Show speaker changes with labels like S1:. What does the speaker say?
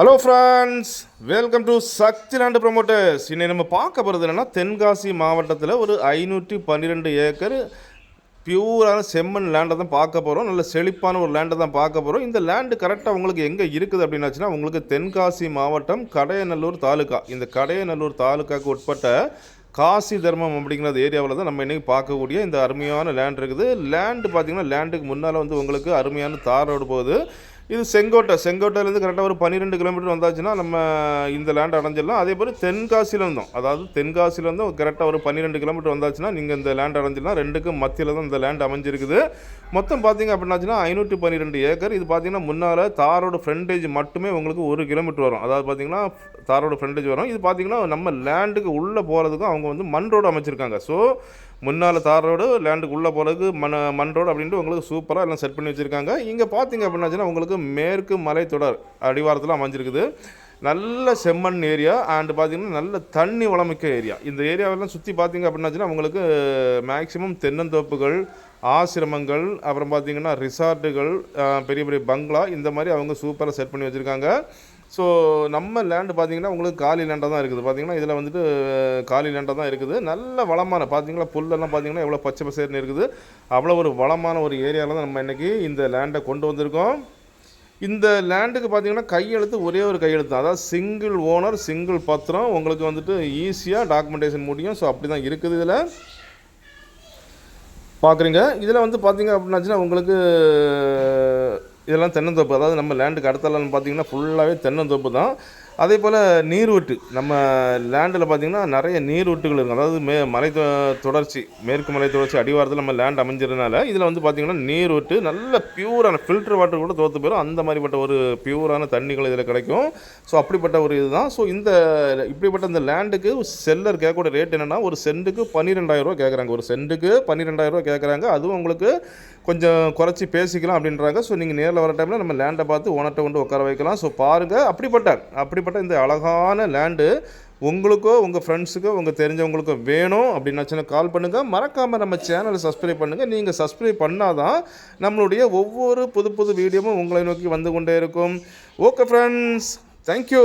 S1: Hello friends welcome to Shakti land promoters இன்னைக்கு நம்ம பார்க்க போகிறது என்னென்னா தென்காசி மாவட்டத்தில் ஒரு ஐநூற்றி பன்னிரெண்டு ஏக்கர் பியூரான செம்மண் லேண்டை தான் பார்க்க போகிறோம் நல்ல செழிப்பான ஒரு லேண்டை தான் பார்க்க போகிறோம் இந்த லேண்டு கரெக்டாக உங்களுக்கு எங்கே இருக்குது அப்படின்னாச்சுன்னா உங்களுக்கு தென்காசி மாவட்டம் கடையநல்லூர் தாலுக்கா இந்த கடையநல்லூர் தாலுக்காக்கு உட்பட்ட காசி தர்மம் அப்படிங்கிற ஏரியாவில் தான் நம்ம இன்றைக்கி பார்க்கக்கூடிய இந்த அருமையான லேண்ட் இருக்குது. லேண்டு பார்த்தீங்கன்னா லேண்டுக்கு முன்னால் வந்து உங்களுக்கு அருமையான தார் ரோடு போகுது. இது செங்கோட்டை. செங்கோட்டையிலேருந்து கரெக்டாக ஒரு பன்னிரெண்டு கிலோமீட்டர் வந்தாச்சுன்னா நம்ம இந்த லேண்ட் அடைஞ்சிடலாம். அதே மாதிரி தென்காசியில் அதாவது தென்காசிலேருந்தும் கரெக்டாக ஒரு பன்னிரெண்டு கிலோமீட்டர் வந்தாச்சுன்னா நீங்கள் இந்த லேண்ட் அடைஞ்சிடலாம். ரெண்டுக்கும் மத்தியில் தான் இந்த லேண்ட் அமைஞ்சிருக்குது. மொத்தம் பார்த்தீங்க அப்படின்னாச்சுன்னா ஐநூற்றி பன்னிரெண்டு ஏக்கர். இது பார்த்தீங்கன்னா முன்னால் தாரோட ஃப்ரண்டேஜ் மட்டுமே உங்களுக்கு ஒரு கிலோமீட்டர் வரும். அதாவது பார்த்தீங்கன்னா தாரோட ஃப்ரண்டேஜ் வரும். இது பார்த்தீங்கன்னா நம்ம லேண்டுக்கு உள்ளே போகிறதுக்கும் அவங்க வந்து மண் ரோடு அமைச்சிருக்காங்க. ஸோ முன்னால் தார் ரோடு லேண்டுக்கு உள்ளே போகிறதுக்கு மண் மண் ரோடு அப்படின்ட்டு உங்களுக்கு சூப்பராக எல்லாம் செட் பண்ணி வச்சுருக்காங்க. இங்கே பார்த்தீங்க அப்படின்னாச்சுன்னா உங்களுக்கு மேற்கு மலைத்தொடர் அடிவாரத்தில் அமைஞ்சிருக்குது. நல்ல செம்மண் ஏரியா அண்டு பார்த்தீங்கன்னா நல்ல தண்ணி வளமிக்க ஏரியா இந்த ஏரியாவெல்லாம் சுற்றி பார்த்தீங்க அப்படின்னாச்சுன்னா உங்களுக்கு மேக்ஸிமம் தென்னந்தோப்புகள் ஆசிரமங்கள் அப்புறம் பார்த்திங்கன்னா ரிசார்ட்டுகள் பெரிய பெரிய பங்களா இந்த மாதிரி அவங்க சூப்பராக செட் பண்ணி வச்சுருக்காங்க. ஸோ நம்ம லேண்டு பார்த்தீங்கன்னா உங்களுக்கு காலி லேண்டாக தான் இருக்குது. பார்த்தீங்கன்னா இதில் வந்துட்டு காலி லேண்டாக தான் இருக்குது. நல்ல வளமான பார்த்தீங்களா புல்லெல்லாம் பார்த்தீங்கன்னா எவ்வளோ பச்சை பசேர்னு இருக்குது. அவ்வளோ ஒரு வளமான ஒரு ஏரியாவில் தான் நம்ம இன்றைக்கி இந்த லேண்டை கொண்டு வந்திருக்கோம். இந்த லேண்டுக்கு பார்த்தீங்கன்னா கையெழுத்து ஒரே ஒரு கையெழுத்து தான். அதாவது சிங்கிள் ஓனர் சிங்கிள் பத்திரம். உங்களுக்கு வந்துட்டு ஈஸியாக டாக்குமெண்டேஷன் முடியும். ஸோ அப்படி தான் இருக்குது இதில். பார்க்குறீங்க இதில் வந்து பார்த்தீங்க அப்படின்னாச்சுன்னா உங்களுக்கு இதெல்லாம் தென்னந்தோப்பு. அதாவது நம்ம லேண்டுக்கு அடுத்தலாம் பார்த்தீங்கன்னா ஃபுல்லாகவே தென்னந்தோப்பு தான். அதே போல் நீர்வெட்டு நம்ம லேண்டில் பார்த்தீங்கன்னா நிறைய நீர்வெட்டுகள் இருக்கும் அதாவது மே மலை தொ- தொடர்ச்சி மேற்கு மலை தொடர்ச்சி அடிவாரத்தில் நம்ம லேண்ட் அமைஞ்சதுனால இதில் வந்து பார்த்தீங்கன்னா நீர்வெட்டு நல்ல பியூரான ஃபில்டர் வாட்டர் கூட தோற்று போயிடும் அந்த மாதிரிப்பட்ட ஒரு பியூரான தண்ணிகள் இதில் கிடைக்கும். ஸோ அப்படிப்பட்ட ஒரு இதுதான். ஸோ இந்த இப்படிப்பட்ட இந்த லேண்டுக்கு செல்லர் கேட்கக்கூடிய ரேட் என்னென்னா ஒரு சென்ட்டுக்கு பன்னிரெண்டாயிரரூவா கேட்குறாங்க. ஒரு சென்ட்டுக்கு பன்னிரெண்டாயிரரூவா கேட்குறாங்க. அதுவும் உங்களுக்கு கொஞ்சம் குறைச்சி பேசிக்கலாம் அப்படின்றாங்க. ஸோ நீங்கள் நேரில் வர டைமில் நம்ம லேண்டை பார்த்து ஓனர்கிட்ட கொண்டு உட்கார வைக்கலாம். ஸோ பாருங்கள் அப்படிப்பட்ட அப்படிப்பட்ட இந்த அழகான லேண்டு உங்களுக்கோ உங்கள் ஃப்ரெண்ட்ஸுக்கோ உங்கள் தெரிஞ்சவங்களுக்கோ வேணும் அப்படின்னாச்சுன்னா கால் பண்ணுங்கள் மறக்காமல் நம்ம சேனலை சப்ஸ்கிரைப் பண்ணுங்கள் நீங்கள் சப்ஸ்கிரைப் பண்ணாதான் நம்மளுடைய ஒவ்வொரு புது புது வீடியோவும் உங்களை நோக்கி வந்து கொண்டே இருக்கும். Okay friends thank you